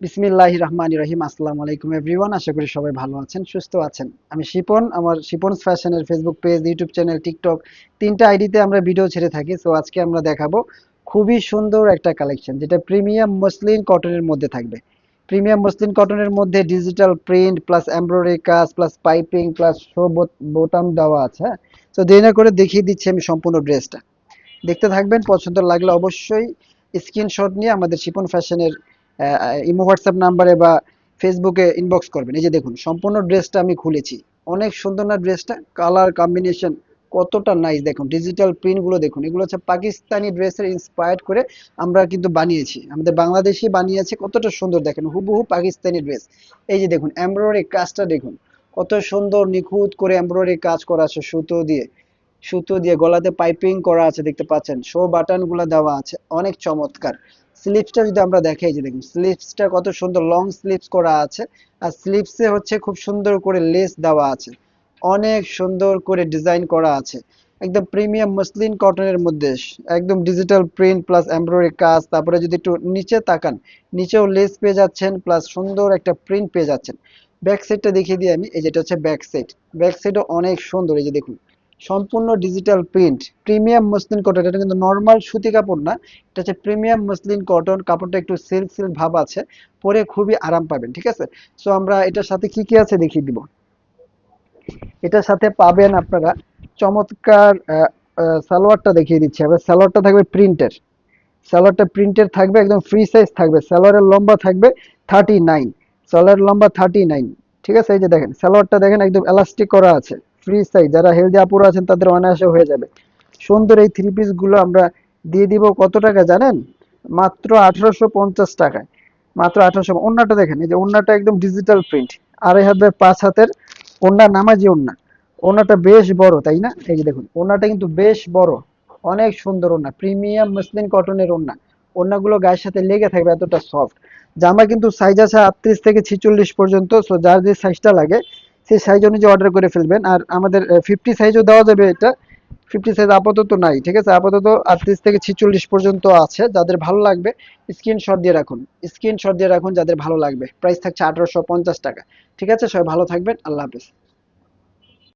বিসমিল্লাহ রহমান রহিম, আসসালামু আলাইকুম এভরিওয়ান, আশা করি সবাই ভালো আছেন, সুস্থ আছেন। আমি শিপন, আমার শিপন ফ্যাশনের Facebook page YouTube channel TikTok তিনটা আইডিতে আমরা ভিডিও ছেড়ে থাকি সো আজকে আমরা দেখাবো খুবই সুন্দর একটা কালেকশন যেটা প্রিমিয়াম মসলিন কটনের মধ্যে থাকবে। প্রিমিয়াম মসলিন কটনের মধ্যে ডিজিটাল প্রিন্ট প্লাস এমব্রয়ডারি কাজ প্লাস পাইপিং প্লাস শো বোতাম দেওয়া আছে হ্যাঁ? তো দেরি করে দেখিয়ে দিচ্ছি আমি সম্পূর্ণ ড্রেসটা। দেখতে থাকবেন, পছন্দ লাগলে অবশ্যই স্ক্রিনশট নিয়ে আমাদের শিপন ফ্যাশনের ইমো, হোয়াটসঅ্যাপ নাম্বারে বা ফেসবুকে ইনবক্স করবেন। এই যে দেখুন, সম্পূর্ণ ড্রেসটা আমি খুলেছি। অনেক সুন্দর না ড্রেসটা? কালার কম্বিনেশন কতটা নাইস দেখুন ডিজিটাল প্রিন্টগুলো দেখুন। এগুলো হচ্ছে পাকিস্তানি ড্রেসের ইন্সপায়ার্ড করে আমরা কিন্তু বানিয়েছি। আমাদের বাংলাদেশি বানিয়েছে কতটা সুন্দর দেখেন, হুবহু পাকিস্তানি ড্রেস। এই যে দেখুন এমব্রয়ডারি কাজটা দেখুন, কত সুন্দর নিখুঁত করে এমব্রয়ডারি কাজ করা আছে সুতো দিয়ে। সুতো দিয়ে গলাতে পাইপিং করা আছে, দেখতে পাচ্ছেন? শো বাটনগুলো দেওয়া আছে, অনেক চমৎকার। স্লিপসটা যদি আমরা দেখাই, যে দেখুন, স্লিপসটা কত সুন্দর লং স্লিপস করা আছে, আর স্লিপসে হচ্ছে খুব সুন্দর করে লেস দেওয়া আছে। অনেক সুন্দর করে ডিজাইন করা আছে। একদম প্রিমিয়াম মসলিন কটনের মধ্যে, একদম ডিজিটাল প্রিন্ট প্লাস এমব্রয়ডারি কাজ, তারপরে যদি একটু নিচে তাকান, নিচেও লেস পেয়ে যাচ্ছেন প্লাস সুন্দর একটা প্রিন্ট পেয়ে যাচ্ছেন। ব্যাক সাইডটা দেখিয়ে দিই আমি, এই যেটা হচ্ছে ব্যাক সাইড ব্যাক সাইডও অনেক সুন্দর, এই যে দেখুন। সম্পূর্ণ digital print premium muslin cotton এটা কিন্তু নর্মাল সুতি কাপড় না, এটা হচ্ছে প্রিমিয়াম মসলিন কটন কাপড়টা একটু সিল্ক সিল্ক ভাব আছে, পরে খুবই আরাম পাবেন, ঠিক আছে? সো আমরা এটার সাথে কি কি আছে দেখিয়ে দিব। এটার সাথে পাবেন আপনারা চমৎকার সালোয়ারটা দেখিয়ে দিচ্ছি, আবার সালোয়ারটা থাকবে প্রিন্টের সালোয়ারটা প্রিন্টের থাকবে, একদম ফ্রি সাইজ থাকবে, সালোয়ারের লম্বা থাকবে থার্টি নাইন সালোয়ারের লম্বা থার্টি নাইন ঠিক আছে? এই যে দেখেন, সালোয়ারটা দেখেন, একদম এলাস্টিক করা আছে। ফ্রি সাইজ যারা হেলদি আপুরা আছেন তাদের অনায়াসে হয়ে যাবে। সুন্দর এই থ্রি পিসগুলো আমরা দিয়ে দিব কত টাকা জানেন? মাত্র আঠারোশো পঞ্চাশ টাকায়। মাত্র আঠারোশো ওন্নাটা দেখেন, এই যে ওন্নাটা একদম ডিজিটাল প্রিন্ট আড়াই হাত পাঁচ হাতের ওন্না নামাজি ওন্না ওন্নাটা বেশ বড়, তাই না? এই যে দেখুন ওন্নাটা কিন্তু বেশ বড়, অনেক সুন্দর ওন্না প্রিমিয়াম মসলিন কটনের ওন্না ওন্নাগুলো গায়ের সাথে লেগে থাকবে এতটা সফট জামা কিন্তু সাইজ আছে আটত্রিশ থেকে ছিচল্লিশ পর্যন্ত সো যার যে সাইজটা লাগে সেই সাইজ অনুযায়ী অর্ডার করে ফেলবেন। আর আমাদের ফিফটি সাইজও দেওয়া যাবে এটা। ফিফটি সাইজ আপাতত নাই, ঠিক আছে? আপাতত আটত্রিশ থেকে ছিচল্লিশ পর্যন্ত আছে। যাদের ভালো লাগবে স্ক্রিনশট দিয়ে রাখুন। স্ক্রিনশট দিয়ে রাখুন যাদের ভালো লাগবে। প্রাইস থাকছে আঠারোশো পঞ্চাশ টাকা। ঠিক আছে? সবাই ভালো থাকবেন। আল্লাহ হাফিজ।